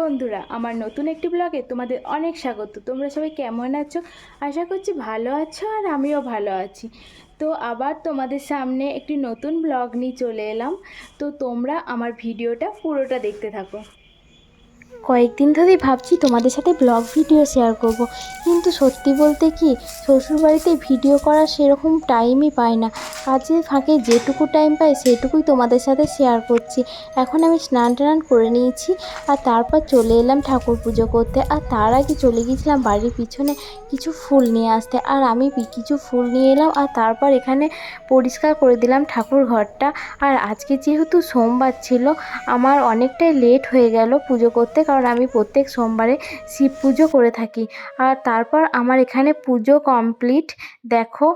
বন্ধুরা, আমার নতুন একটি ব্লগে তোমাদের অনেক স্বাগত। তোমরা সবাই কেমন আছো? আশা করছি ভালো আছো আর আমিও ভালো আছি। তো আবার তোমাদের সামনে একটি নতুন ব্লগ নিয়ে চলে এলাম। তো তোমরা আমার ভিডিওটা পুরোটা দেখতে থাকো। কয়েকদিন ধরেই ভাবছি তোমাদের সাথে ব্লগ ভিডিও শেয়ার করব। কিন্তু সত্যি বলতে কি, শ্বশুরবাড়িতে ভিডিও করার সেরকম টাইমই পাই না। কাজের ফাঁকে যেটুকু টাইম পাই সেটুকুই তোমাদের সাথে শেয়ার করছি। এখন আমি স্নান টান করে নিয়েছি আর তারপর চলে এলাম ঠাকুর পুজো করতে। আর তার আগে চলে গিয়েছিলাম বাড়ির পিছনে কিছু ফুল নিয়ে আসতে। আর আমি কিছু ফুল নিয়ে এলাম আর তারপর এখানে পরিষ্কার করে দিলাম ঠাকুর ঘরটা। আর আজকে যেহেতু সোমবার ছিল, আমার অনেকটাই লেট হয়ে গেল পুজো করতে। কারণ আমি প্রত্যেক সোমবারে শিব পুজো করে থাকি। আর তারপর আমার এখানে পুজো কমপ্লিট দেখো।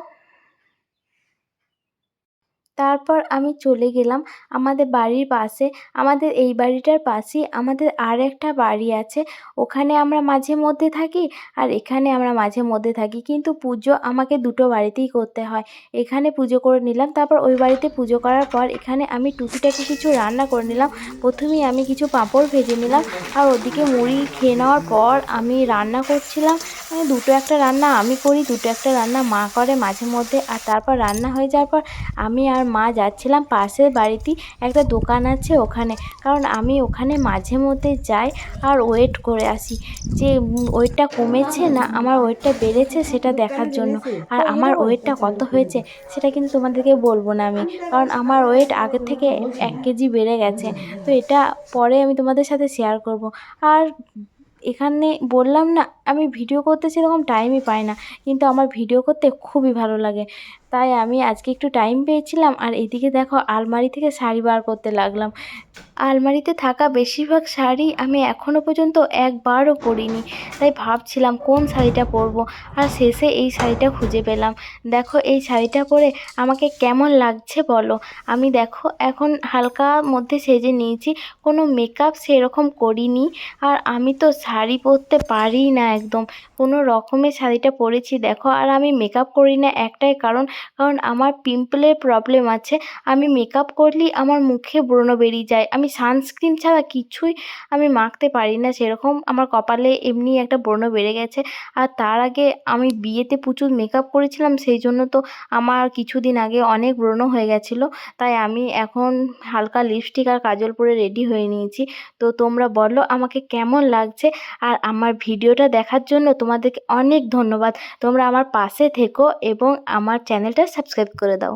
তারপর আমি চলে গেলাম আমাদের বাড়ির পাশে। আমাদের এই বাড়িটার পাশেই আমাদের আর একটা বাড়ি আছে। ওখানে আমরা মাঝে মধ্যে থাকি আর এখানে আমরা মাঝে মধ্যে থাকি। কিন্তু পুজো আমাকে দুটো বাড়িতেই করতে হয়। এখানে পুজো করে নিলাম, তারপর ওই বাড়িতে পুজো করার পর এখানে আমি টুকিটাকি কিছু রান্না করে নিলাম। প্রথমেই আমি কিছু পাঁপড় ভেজে নিলাম আর ওদিকে মুড়ি খেয়ে নেওয়ার পর আমি রান্না করছিলাম। মানে দুটো একটা রান্না আমি করি, দুটো একটা রান্না মা করে মাঝে মধ্যে। আর তারপর রান্না হয়ে যাওয়ার পর আমি আর মা যাচ্ছিলাম পাশের বাড়িতেই একটা দোকান আছে ওখানে। কারণ আমি ওখানে মাঝে মধ্যে যাই আর ওয়েট করে আসি। যে ওয়েটটা কমেছে না, আমার ওয়েটটা বেড়েছে সেটা দেখার জন্য। আর আমার ওয়েটটা কত হয়েছে সেটা কিন্তু তোমাদেরকে বলব না আমি। কারণ আমার ওয়েট আগের থেকে এক কেজি বেড়ে গেছে। তো এটা পরে আমি তোমাদের সাথে শেয়ার করব। আর এখানে বললাম না, আমি ভিডিও করতে সেরকম টাইমই পাই না, কিন্তু আমার ভিডিও করতে খুবই ভালো লাগে। তাই আমি আজকে একটু টাইম পেয়েছিলাম, আর এদিকে দেখো আলমারি থেকে শাড়ি বার করতে লাগলাম। আলমারিতে থাকা বেশিরভাগ শাড়ি আমি এখনও পর্যন্ত একবারও পরিনি, তাই ভাবছিলাম কোন শাড়িটা পরবো, আর শেষে এই শাড়িটা খুঁজে পেলাম। দেখো এই শাড়িটা পরে আমাকে কেমন লাগছে বলো? আমি দেখো এখন হালকা মধ্যে সেজে নিয়েছি, কোনো মেকআপ সেরকম করিনি, আর আমি তো শাড়ি পরতে পারি না একদম। কোনো রকমে শাড়িটা পরেছি, দেখো। আর আমি মেকআপ করি না একটাই কারণ কারণ আমার পিম্পলের প্রবলেম আছে। আমি মেকআপ করলেই আমার মুখে ব্রণ বেরিয়ে যায়। আমি সানস্ক্রিন ছাড়া কিছুই আমি মাখতে পারি না। সেরকম আমার কপালে এমনি একটা ব্রণ বেড়ে গেছে। আর তার আগে আমি বিয়েতে প্রচুর মেকআপ করেছিলাম, সেই জন্য তো আমার কিছুদিন আগে অনেক ব্রণ হয়ে গেছিল। তাই আমি এখন হালকা লিপস্টিক আর কাজল পরে রেডি হয়ে নিয়েছি। তো তোমরা বলো, আমাকে কেমন লাগছে? আর আমার ভিডিওটা দেখার জন্য তোমাদেরকে অনেক ধন্যবাদ। তোমরা আমার পাশে থেকো এবং আমার চ্যানেলটা সাবস্ক্রাইব করে দাও।